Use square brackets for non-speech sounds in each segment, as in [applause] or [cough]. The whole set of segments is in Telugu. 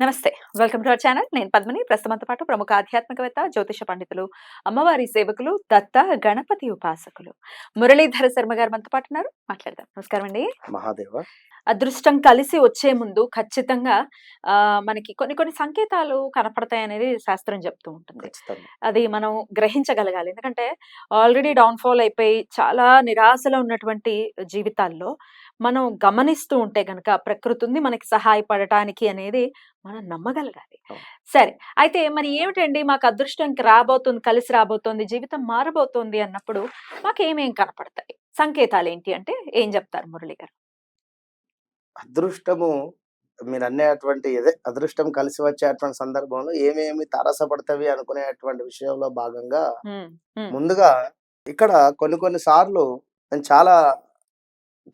నమస్తే. Welcome to our channel. నేను పద్మిని. ప్రస్తుతంతో పాటు ప్రముఖ ఆధ్యాత్మికవేత్త జ్యోతిష పండితులు అమ్మవారి సేవకులు దత్త గణపతి ఉపాసకులు. మురళీధర శర్మ గారు మనతో పాటు ఉన్నారు. మాట్లాడదాం. నమస్కారం అండి. మహాదేవ. అదృష్టం కలిసి వచ్చే ముందు ఖచ్చితంగా ఆ మనకి కొన్ని కొన్ని సంకేతాలు కనపడతాయి అనేది శాస్త్రం చెప్తూ ఉంటుంది. అది మనం గ్రహించగలగాలి. ఎందుకంటే ఆల్రెడీ డౌన్ఫాల్ అయిపోయి చాలా నిరాశలో ఉన్నటువంటి జీవితాల్లో మనం గమనిస్తూ ఉంటే గనక ప్రకృతి ఉంది మనకి సహాయపడటానికి అనేది మనం నమ్మగలగాలి. సరే అయితే మరి ఏమిటండి మాకు అదృష్టం రాబోతుంది కలిసి రాబోతోంది జీవితం మారబోతోంది అన్నప్పుడు మాకు ఏమేం కనపడతాయి? సంకేతాలు ఏంటి అంటే ఏం చెప్తారు మురళి గారు? అదృష్టము మీరు అనేటువంటి ఇదే అదృష్టం కలిసి వచ్చేటువంటి సందర్భంలో ఏమేమి తారసపడతవి అనుకునేటువంటి విషయంలో భాగంగా ముందుగా ఇక్కడ కొన్ని కొన్ని సార్లు నేను చాలా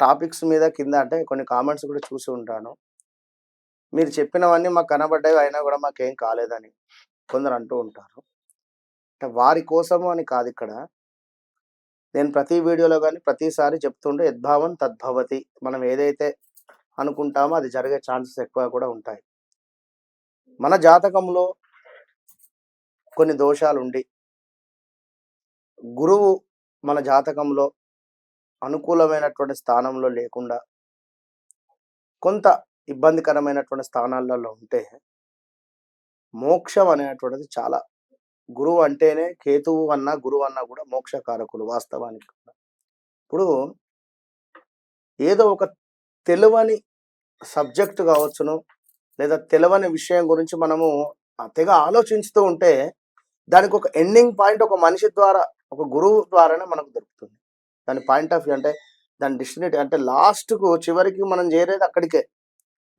టాపిక్స్ మీద కింద అంటే కొన్ని కామెంట్స్ కూడా చూసి ఉంటాను. మీరు చెప్పినవన్నీ మాకు కనబడ్డాయి అయినా కూడా మాకేం కాలేదని కొందరు అంటూ ఉంటారు. అంటే వారి కోసము అని కాదు ఇక్కడ. నేను ప్రతి వీడియోలో కానీ ప్రతిసారి చెప్తుంటే యద్భావం తద్భవతి మనం ఏదైతే అనుకుంటామో అది జరిగే ఛాన్సెస్ ఎక్కువ కూడా ఉంటాయి. మన జాతకంలో కొన్ని దోషాలు ఉండి గురువు మన జాతకంలో అనుకూలమైనటువంటి స్థానంలో లేకుండా కొంత ఇబ్బందికరమైనటువంటి స్థానాలలో ఉంటే మోక్షం అనేటువంటిది చాలా గురువు అంటేనే కేతువు అన్నా గురువు అన్నా కూడా మోక్షకారకులు వాస్తవానికి ఇప్పుడు ఏదో ఒక తెలివని సబ్జెక్ట్ కావచ్చును లేదా తెలివని విషయం గురించి మనము అతిగా తెగ ఆలోచిస్తూ ఉంటే దానికి ఒక ఎండింగ్ పాయింట్ ఒక మనిషి ద్వారా ఒక గురువు ద్వారానే మనకు దొరుకుతుంది. దాని పాయింట్ ఆఫ్ వ్యూ అంటే దాని డిస్టినేట్ అంటే లాస్ట్కు చివరికి మనం చేరేది అక్కడికే.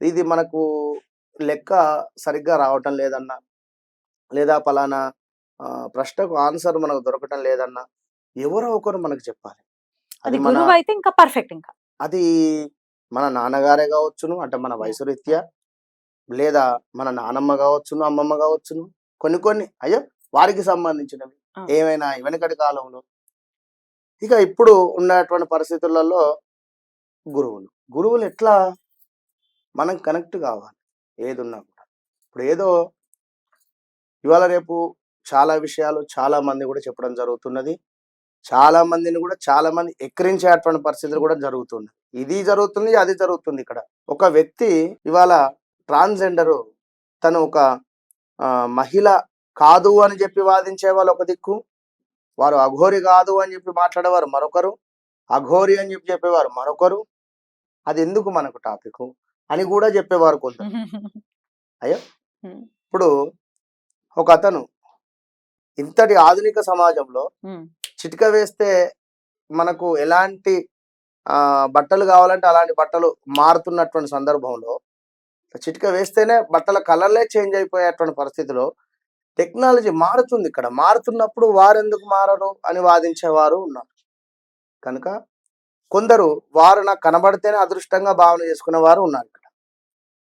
ఇది మనకు లెక్క సరిగ్గా రావటం లేదన్నా లేదా పలానా ప్రశ్నకు ఆన్సర్ మనకు దొరకటం లేదన్నా ఎవరో ఒకరు మనకు చెప్పాలి. అది మన అయితే ఇంకా పర్ఫెక్ట్ ఇంకా. అది మన నాన్నగారే కావచ్చును అంటే మన వయసు రీత్యా లేదా మన నానమ్మ కావచ్చును అమ్మమ్మ కావచ్చును కొన్ని కొన్ని అయ్యో వారికి సంబంధించినవి. ఏమైనా వెనకటి కాలంలో ఇక ఇప్పుడు ఉన్నటువంటి పరిస్థితులలో గురువులు. గురువులు ఎట్లా? మనం కనెక్ట్ కావాలి. ఏదున్నా కూడా. ఇప్పుడు ఏదో ఇవాళ రేపు చాలా విషయాలు చాలా మంది కూడా చెప్పడం జరుగుతున్నది. చాలా మందిని కూడా చాలా మంది ఎక్కిరించేటువంటి పరిస్థితులు కూడా జరుగుతుంది ఇది జరుగుతుంది అది జరుగుతుంది ఇక్కడ. ఒక వ్యక్తి ఇవాళ ట్రాన్స్జెండర్ తను ఒక మహిళ కాదు అని చెప్పి వాదించే వాళ్ళు ఒక దిక్కు. వారు అఘోరి కాదు అని చెప్పి మాట్లాడేవారు మరొకరు. అఘోరి అని చెప్పి చెప్పేవారు మరొకరు. అది ఎందుకు మనకు టాపిక్ అని కూడా చెప్పేవారు కొంత ఇప్పుడు ఒక అతను ఇంతటి ఆధునిక సమాజంలో చిటిక వేస్తే మనకు ఎలాంటి ఆ, బట్టలు కావాలంటే అలాంటి బట్టలు మారుతున్నటువంటి సందర్భంలో చిటిక వేస్తేనే బట్టల కలర్లే చేంజ్ అయిపోయేటువంటి పరిస్థితిలో టెక్నాలజీ మారుతుంది ఇక్కడ. మారుతున్నప్పుడు వారెందుకు మారరు అని వాదించేవారు ఉన్నారు. కనుక కొందరు వారు నాకు కనబడితేనే అదృష్టంగా భావన చేసుకునే వారు ఉన్నారు ఇక్కడ.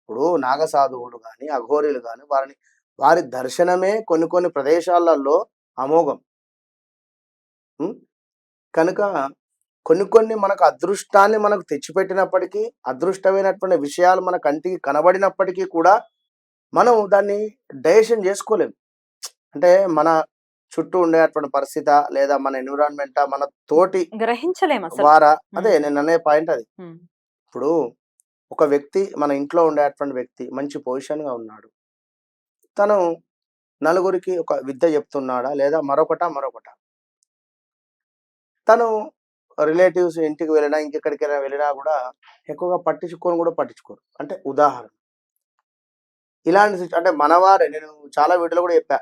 ఇప్పుడు నాగసాధువులు కానీ అఘోరీలు కానీ వారిని వారి దర్శనమే కొన్ని కొన్ని ప్రదేశాలలో అమోఘం. కనుక కొన్ని కొన్ని మనకు అదృష్టాన్ని మనకు తెచ్చిపెట్టినప్పటికీ అదృష్టమైనటువంటి విషయాలు మన కంటికి కనబడినప్పటికీ కూడా మనం దాన్ని డైజెషన్ చేసుకోలేం. అంటే మన చుట్టూ ఉండేటువంటి పరిస్థితి లేదా మన ఎన్విరాన్మెంట్ మన తోటి గ్రహించలేము వారా? అదే నేను అనే పాయింట్ అది. ఇప్పుడు ఒక వ్యక్తి మన ఇంట్లో ఉండేటువంటి వ్యక్తి మంచి పొజిషన్గా ఉన్నాడు. తను నలుగురికి ఒక విద్య చెప్తున్నాడా లేదా మరొకట మరొకట? తను రిలేటివ్స్ ఇంటికి వెళ్ళినా ఇంకెక్కడికైనా వెళ్ళినా కూడా ఎక్కువగా పట్టించుకొని కూడా పట్టించుకోరు. అంటే ఉదాహరణ. ఇలాంటి అంటే మనవారే నేను చాలా వీడియోలో కూడా చెప్పా.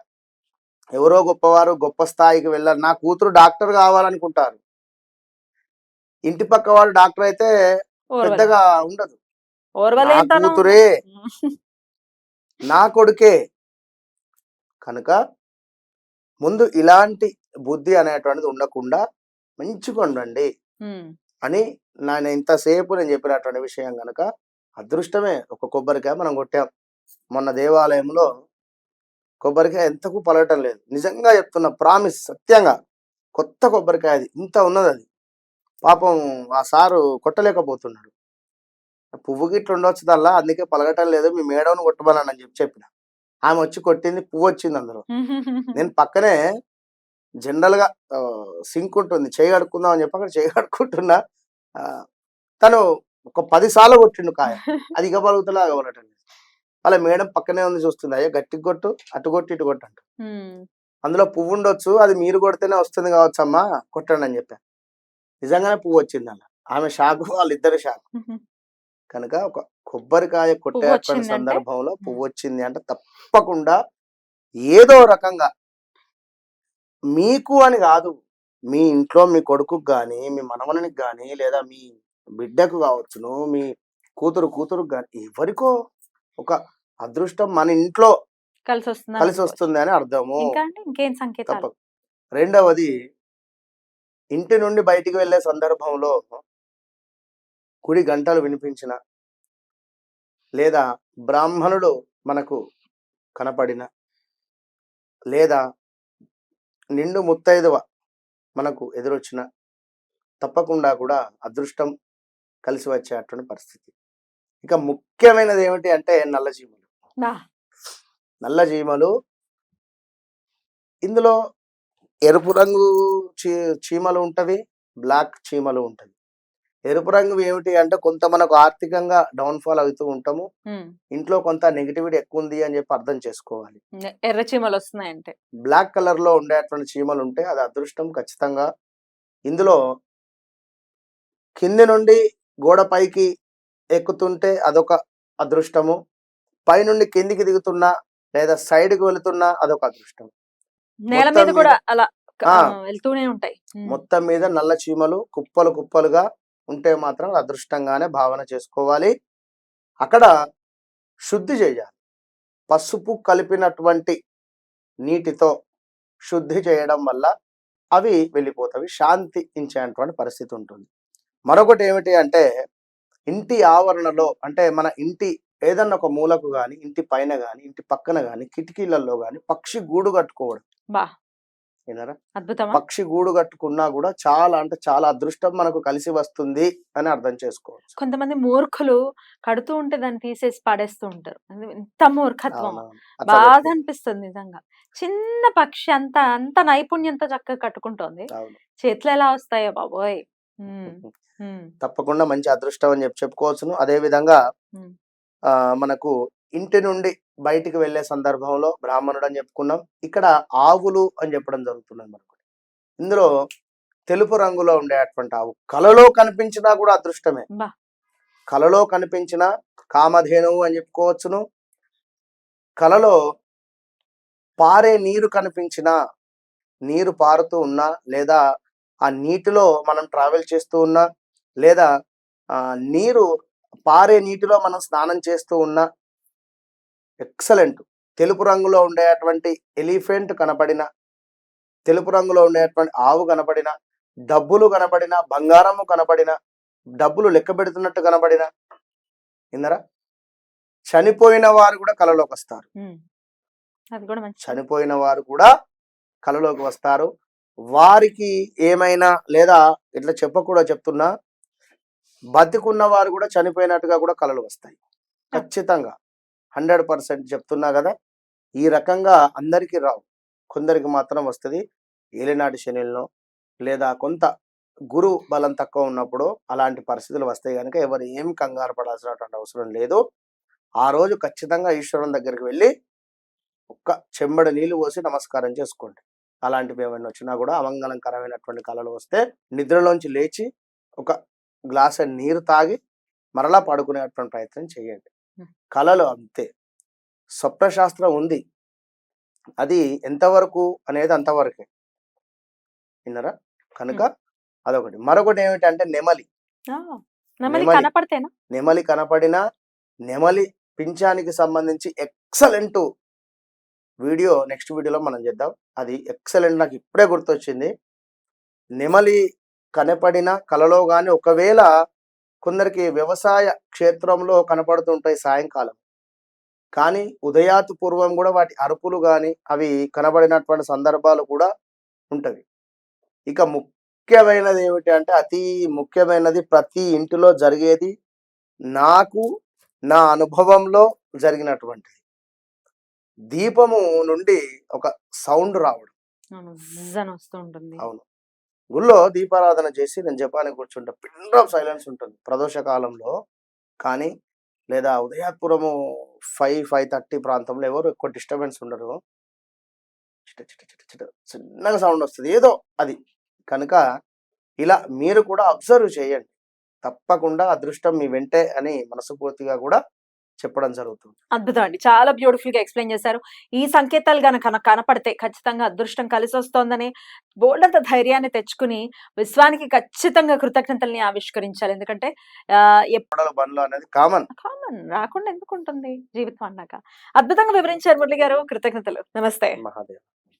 ఎవరో గొప్పవారు గొప్ప స్థాయికి వెళ్ళారు. నా కూతురు డాక్టర్ కావాలనుకుంటారు. ఇంటి పక్క వాడు డాక్టర్ అయితే. పెద్దగా ఉండదు. నా. కూతురే. నా కొడుకే. కనుక ముందు ఇలాంటి బుద్ధి అనేటువంటిది ఉండకుండా మంచిగా ఉండండి అని నేను ఇంతసేపు నేను చెప్పినటువంటి విషయం కనుక అదృష్టమే. ఒక కొబ్బరికాయ మనం కొట్టాం. మొన్న దేవాలయంలో కొబ్బరికాయ ఎంతకు పలగటం లేదు. నిజంగా చెప్తున్నా ప్రామిస్ సత్యంగా. కొత్త కొబ్బరికాయ అది. ఇంత ఉన్నది అది. పాపం ఆ సారు కొట్టలేకపోతున్నాడు. పువ్వు గిట్ల ఉండొచ్చు దల్లా అందుకే పలగటం లేదు. మీ మేడంను కొట్టమని అని చెప్పి చెప్పిన. ఆమె వచ్చి కొట్టింది పువ్వు వచ్చింది అందులో. [laughs] నేను పక్కనే జనరల్గా సింక్ ఉంటుంది. చేయి కడుక్కుందాం అని చెప్పి అక్కడ చేయి కడుక్కుంటున్నా. తను ఒక పది సార్లు కొట్టిండు కాయ. అది ఇక పలుగుతలే వాళ్ళ మేడం పక్కనే ఉంది చూస్తుంది. అయ్యో గట్టి కొట్టు అటు కొట్టు ఇటు కొట్టు అంట. అందులో పువ్వు ఉండొచ్చు అది మీరు కొడితేనే వస్తుంది కావచ్చు అమ్మా కొట్టండి అని చెప్పాను. నిజంగానే పువ్వు వచ్చింది అలా ఆమె షాకు వాళ్ళిద్దరు షాకు. కనుక ఒక కొబ్బరికాయ వచ్చిందంటే? సందర్భంలో పువ్వు వచ్చింది అంటే తప్పకుండా ఏదో రకంగా మీకు అని కాదు మీ ఇంట్లో మీ కొడుకుకి కానీ మీ మనవనికి కానీ లేదా మీ బిడ్డకు కావచ్చును మీ కూతురు కూతురు కానీ ఎవరికో ఒక అదృష్టం మన ఇంట్లో కలిసి వస్తుంది కలిసి వస్తుంది అని అర్థము. ఇంకా అండి ఇంకేం సంకేతాలు? తప్ప రెండవది ఇంటి నుండి బయటికి వెళ్ళే సందర్భంలో కుడి గంటలు వినిపించిన లేదా బ్రాహ్మణుడు మనకు కనపడిన లేదా నిండు ముత్తైదువ మనకు ఎదురొచ్చిన తప్పకుండా కూడా అదృష్టం కలిసి వచ్చేటువంటి పరిస్థితి. ఇక ముఖ్యమైనది ఏమిటి అంటే నల్లజీవులు బా. నల్ల జీమలు ఇందులో ఎరుపు రంగు చీ చీమలు ఉంటవి బ్లాక్ చీమలు ఉంటవి. ఎరుపు రంగు ఏమిటి అంటే కొంత మనకు ఆర్థికంగా డౌన్ఫాల్ అవుతూ ఉంటాము. ఇంట్లో కొంత నెగిటివిటీ ఎక్కువ ఉంది అని చెప్పి అర్థం చేసుకోవాలి. ఎర్ర చీమలు వస్తున్నాయంటే. బ్లాక్ కలర్లో ఉండేటువంటి చీమలు ఉంటే అది అదృష్టం ఖచ్చితంగా. ఇందులో కింది నుండి గోడ పైకి ఎక్కుతుంటే అదొక అదృష్టము. పైనుండి కిందికి దిగుతున్నా లేదా side కి వెళుతున్నా అదొక అదృష్టం. నేల మీద కూడా అలా వెళ్తూనే ఉంటాయి. మొత్తం మీద నల్ల చీమలు కుప్పలు కుప్పలుగా ఉంటే మాత్రం అదృష్టంగానే భావన చేసుకోవాలి. అక్కడ శుద్ధి చేయాలి. పసుపు కలిపినటువంటి నీటితో శుద్ధి చేయడం వల్ల అవి వెళ్ళిపోతాయి. శాంతి ఇచ్చేటువంటి పరిస్థితి ఉంటుంది. మరొకటి ఏమిటి అంటే ఇంటి ఆవరణలో అంటే మన ఇంటి ఏదన్నా ఒక మూలకు గాని ఇంటి పైన గాని ఇంటి పక్కన గాని కిటికీలలో గాని పక్షి గూడు కట్టుకోవడం. అద్భుతమా? పక్షి గూడు కట్టుకున్నా కూడా చాలా అంటే చాలా అదృష్టం మనకు కలిసి వస్తుంది అని అర్థం చేసుకోవచ్చు. కొంతమంది మూర్ఖులు కడుతూ ఉంటే దాన్ని తీసేసి పడేస్తూ ఉంటారు. ఎంత మూర్ఖత్వం. బాధ అనిపిస్తుంది నిజంగా. చిన్న పక్షి అంత అంత నైపుణ్యంతో చక్కగా కట్టుకుంటోంది. చేతులు ఎలా వస్తాయో బాబోయ్! తప్పకుండా మంచి అదృష్టం అని చెప్పి చెప్పుకోవచ్చును. అదే విధంగా. ఆ మనకు ఇంటి నుండి బయటికి వెళ్ళే సందర్భంలో బ్రాహ్మణుడు అని చెప్పుకున్నాం. ఇక్కడ ఆవులు అని చెప్పడం జరుగుతున్నది మనకు. ఇందులో తెలుపు రంగులో ఉండేటువంటి ఆవు కలలో కనిపించినా కూడా అదృష్టమే. కలలో కనిపించిన కామధేనువు అని చెప్పుకోవచ్చును. కలలో పారే నీరు కనిపించినా నీరు పారుతూ ఉన్నా లేదా ఆ నీటిలో మనం ట్రావెల్ చేస్తూ ఉన్నా లేదా ఆ నీరు పారే నీటిలో మనం స్నానం చేస్తూ ఉన్నా ఎక్సలెంట్ తెలుపు రంగులో ఉండేటువంటి ఎలిఫెంట్ కనపడిన తెలుపు రంగులో ఉండేటువంటి ఆవు కనపడిన డబ్బులు కనపడిన బంగారము కనపడిన డబ్బులు లెక్క పెడుతున్నట్టు కనపడిన ఇందరా చనిపోయిన వారు కూడా కలలోకి వస్తారు. చనిపోయిన వారు కూడా కలలోకి వస్తారు. వారికి ఏమైనా లేదా ఇట్లా చెప్పకూడదు చెప్తున్నా బతికున్న వారు కూడా చనిపోయినట్టుగా కూడా కలలు వస్తాయి. ఖచ్చితంగా. హండ్రెడ్ పర్సెంట్ చెప్తున్నా కదా ఈ రకంగా అందరికీ రావు. కొందరికి మాత్రం వస్తుంది. ఏలినాటి శనిలో లేదా కొంత గురు బలం తక్కువ ఉన్నప్పుడు అలాంటి పరిస్థితులు వస్తాయి కనుక ఎవరు ఏం కంగారు పడాల్సినటువంటి అవసరం లేదు. ఆ రోజు ఖచ్చితంగా ఈశ్వరుని దగ్గరికి వెళ్ళి ఒక్క చెంబడి నీళ్ళు పోసి నమస్కారం చేసుకోండి. అలాంటివి ఏమైనా వచ్చినా కూడా అమంగళకరమైనటువంటి కళలు వస్తే నిద్రలోంచి లేచి ఒక గ్లాస్ నీరు తాగి మరలా పడుకునేటువంటి ప్రయత్నం చేయండి. కళలు అంతే. స్వప్నశాస్త్రం ఉంది. అది ఎంతవరకు అనేది అంతవరకే. విన్నరా? కనుక అదొకటి. మరొకటి ఏమిటంటే నెమలి. నెమలి కనపడిన నెమలి పింఛానికి సంబంధించి ఎక్సలెంట్ వీడియో నెక్స్ట్ వీడియోలో మనం చేద్దాం. అది ఎక్సలెంట్. నాకు ఇప్పుడే గుర్తొచ్చింది. నెమలి కనపడిన కలలో కానీ ఒకవేళ కొందరికి వ్యవసాయ క్షేత్రంలో కనపడుతుంటాయి సాయంకాలం. కానీ ఉదయాతు పూర్వం కూడా వాటి అరుపులు కానీ అవి కనబడినటువంటి సందర్భాలు కూడా ఉంటవి. ఇక ముఖ్యమైనది ఏమిటి అంటే అతి ముఖ్యమైనది ప్రతి ఇంటిలో జరిగేది నాకు నా అనుభవంలో జరిగినటువంటిది. దీపము నుండి ఒక సౌండ్ రావడం. అవును. గుళ్ళో దీపారాధన చేసి నేను జపానికి కూర్చుంటే పిన్ ఆఫ్ సైలెన్స్ ఉంటుంది. ప్రదోష కాలంలో కానీ లేదా ఉదయాత్పురము ఫైవ్ ఫైవ్ థర్టీ ప్రాంతంలో ఎవరు ఎక్కువ డిస్టర్బెన్స్ ఉండరు. చిట చిట చిట చిట చిన్నగా సౌండ్ వస్తుంది. ఏదో అది. కనుక ఇలా మీరు కూడా అబ్జర్వ్ చేయండి. తప్పకుండా అదృష్టం మీ వెంటే అని మనస్ఫూర్తిగా కూడా చెప్పడం జరుగుతుంది. అద్భుతం అండి. చాలా బ్యూటిఫుల్గా ఎక్స్ప్లెయిన్ చేశారు. ఈ సంకేతాలు గనక కన- కనపడితే ఖచ్చితంగా అదృష్టం కలిసి వస్తోందని బోల్డంత ధైర్యాన్ని తెచ్చుకుని విశ్వానికి ఖచ్చితంగా కృతజ్ఞతల్ని ఆవిష్కరించాలి. ఎందుకంటే బండ్లు అనేది కామన్ కామన్ రాకుండా ఎందుకు ఉంటుంది? జీవితం అన్నాక. అద్భుతంగా వివరించారు మురళి గారు. కృతజ్ఞతలు. నమస్తే. మహాదేవ్.